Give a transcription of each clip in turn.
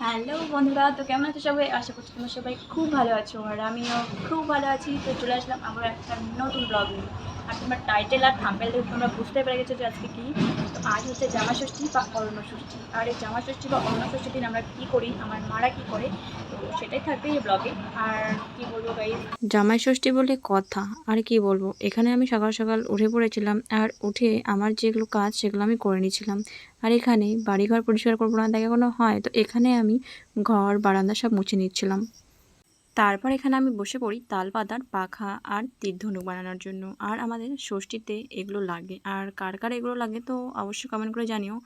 Hello বন্ধুরা, তো কেমন আছো সবাই? আশা করছি তোমরা সবাই খুব ভালো আছো। আর আমিও খুব ভালো আছি। তো চলে আসলাম আমার একটা নতুন ব্লগ নিয়ে। আর তোমার টাইটেল আর থাম্পেল দেখে তোমরা বুঝতে পেরে গেছো যে আজকে কী। তো আজ হচ্ছে জামা ষষ্ঠী বা অরণ্য ষষ্ঠী আর এই জামা ষষ্ঠী বা অরণ্য ষষ্ঠীর দিন আমরা কী করি, আমার মারা কী করে, তো সেটাই থাকবে এই ব্লগে আর কি বলব গাইজ জামাই ষষ্ঠী বলে কথা, আর কি বলব? এখানে আমি সকাল সকাল উঠে পড়েছিলাম আর উঠে আমার যেগুলো কাজ সেগুলো আমি করে নিয়েছিলাম। আর এখানে বাড়িঘর পরিষ্কার করব না, দেখা কোনো হয়? তো এখানে আমি ঘর, বারান্দা সব মুছে নিচ্ছিলাম তারপর এখানে আমি বসে পড়ি তাল পাতার পাখা আর তীর ধনুক বানানোর জন্য। আর আমাদের ষষ্ঠীতে এগুলো লাগে। আর কার কার এগুলো লাগে তো অবশ্যই কমেন্ট করে জানিও।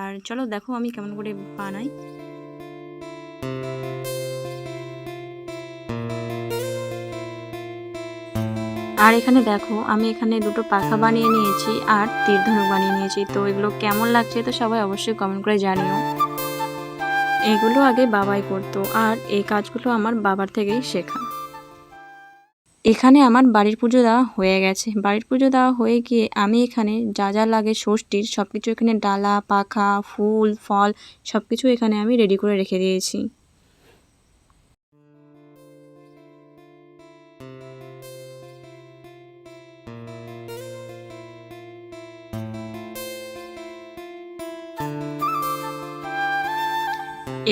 আর চলো দেখো আমি কেমন করে বানাই। আর এখানে দেখো আমি এখানে দুটো পাখা বানিয়ে নিয়েছি আর তীর ধনুক বানিয়ে নিয়েছি। তো এগুলো কেমন লাগছে তো সবাই অবশ্যই কমেন্ট করে জানিও। এগুলো আগে বাবাই করতো আর এই কাজগুলো আমার বাবার থেকেই শেখা। এখানে আমার বাড়ির পুজো দেওয়া হয়ে গেছে। বাড়ির পুজো দেওয়া হয়ে গিয়ে আমি এখানে যা যা লাগে ষষ্ঠীর সব কিছু এখানে ডালা, পাখা, ফুল, ফল সব কিছু এখানে আমি রেডি করে রেখে দিয়েছি।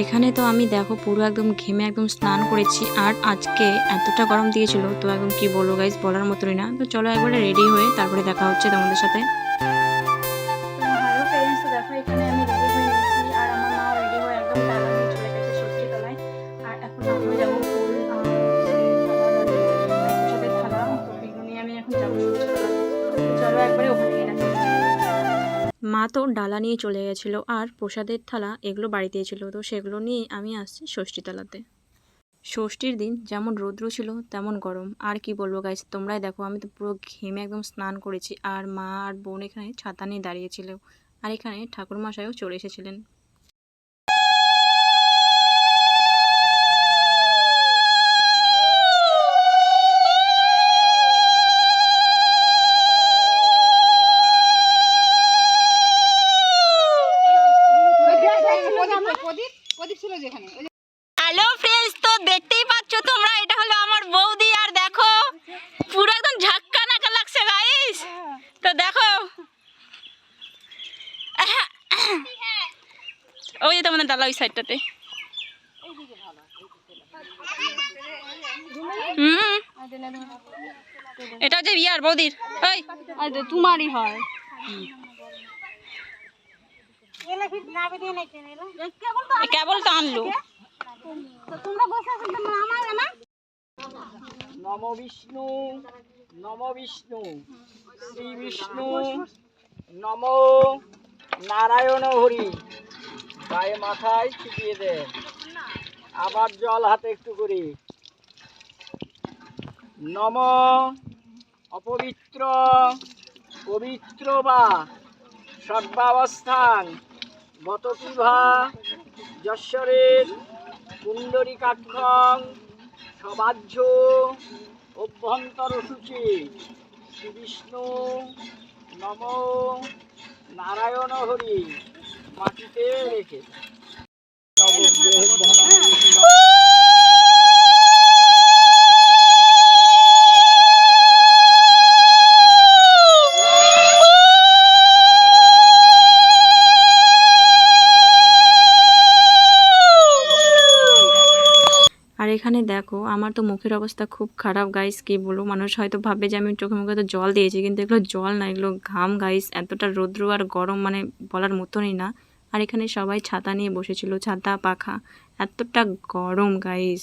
এখানে তো আমি দেখো পুরো একদম ঘেমে একদম স্নান করেছি, আর আজকে এতটা গরম দিয়েছিল, তো একদম কি বলব গাইজ বলার মতনই না। তো চলো একবারে রেডি হয়ে তারপরে দেখা হচ্ছে তোমাদের সাথে। দেখো এখানে আমি মা তো ডালা নিয়ে চলে গেছিল আর প্রসাদের থালা এগুলো বাড়িতে ছিল। তো সেগুলো নিয়ে আমি আসছি ষষ্ঠীতলাতে। ষষ্ঠীর দিন যেমন রৌদ্র ছিল, তেমন গরম। আর কি বলব গাইজ তোমরাই দেখো, আমি তো পুরো ঘেমে একদম স্নান করেছি। আর মা আর বোন এখানে ছাতা নিয়ে দাঁড়িয়েছিল। আর এখানে ঠাকুরমশাইও চলে এসেছিলেন হ্যালো ফ্রেন্ডস তো দেখতেই পাচ্ছ তোমরা এটা হলো আমার বৌদি আর দেখো পুরো একদম ঝাক্কা নাকা লাগছে গাইস তো দেখো যে তোমাদের ডালা ওই সাইডটাতে এটা হচ্ছে ইয়ার বৌদির। তোমারই হয় কেবল তো আনলো। নম বিষ্ণু নম বিষ্ণু, শ্রী বিষ্ণু, নম নারায়ণ হরি। গায়ে মাথায় ছিটিয়ে দেন আবার জল হাতে একটু করে। নম অপবিত্র, পবিত্র বা সর্বাবস্থান গতপিভা যশ্বরের পুণ্ডরিকাক্ষং সবাহ্য অভ্যন্তর সূচি শ্রী বিষ্ণু নম নারায়ণ হরি। মাটিতে রেখে। আর এখানে দেখো, আমার তো মুখের অবস্থা খুব খারাপ গাইস কি বলো মানুষ হয়তো ভাবে যে আমি চোখে মুখে তো জল দিয়েছি, কিন্তু এগুলো জল না, এগুলো ঘাম গাইস এতটা রৌদ্র আর গরম মানে বলার মতনই না। আর এখানে সবাই ছাতা নিয়ে বসেছিল, ছাতা, পাখা, এতটা গরম গাইস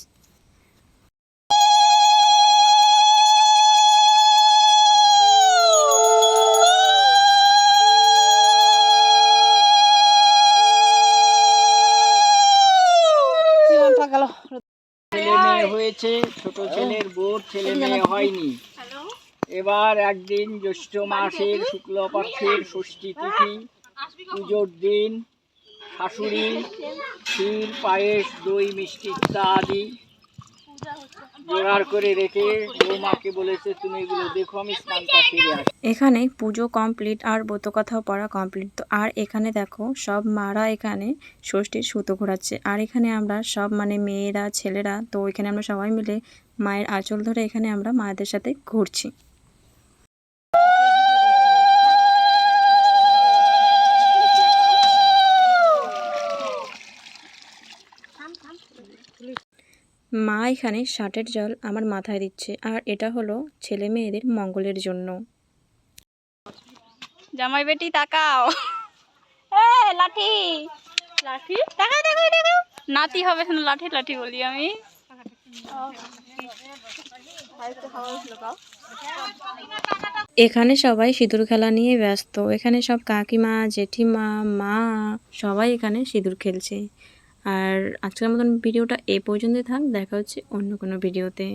ছেলে মেয়ে হয়েছে ছোট ছেলের বোর ছেলে মেয়ে হয়নি। এবার একদিন জ্যৈষ্ঠ মাসের শুক্লপক্ষের ষষ্ঠী তিথি পুজোর দিন শাশুড়ি ক্ষীর পায়েস দই মিষ্টি ইত্যাদি। এখানে পুজো কমপ্লিট আর ব্রত কথাও পড়া কমপ্লিট। তো আর এখানে দেখো, সব মারা এখানে ষষ্ঠীর সুতো ঘোরাচ্ছে। আর এখানে আমরা সব মানে মেয়েরা, ছেলেরা, তো এখানে আমরা সবাই মিলে মায়ের আঁচল ধরে এখানে আমরা মায়েদের সাথে ঘুরছি মা এখানে ষাটের জল আমার মাথায় দিচ্ছে আর এটা হলো ছেলে মেয়েদের মঙ্গলের জন্য। জামাই বেটি তাকাও। লাঠি। লাঠি? তাকাও তাকাও তাকাও। নাতি হবে লাঠি লাঠি বলি আমি। এখানে সবাই সিঁদুর খেলা নিয়ে ব্যস্ত। এখানে সব কাকিমা জেঠিমা মা সবাই এখানে সিঁদুর খেলছে। আর আজকের মতন ভিডিওটা এ পর্যন্তই থাক দেখা হচ্ছে অন্য কোনো ভিডিওতে।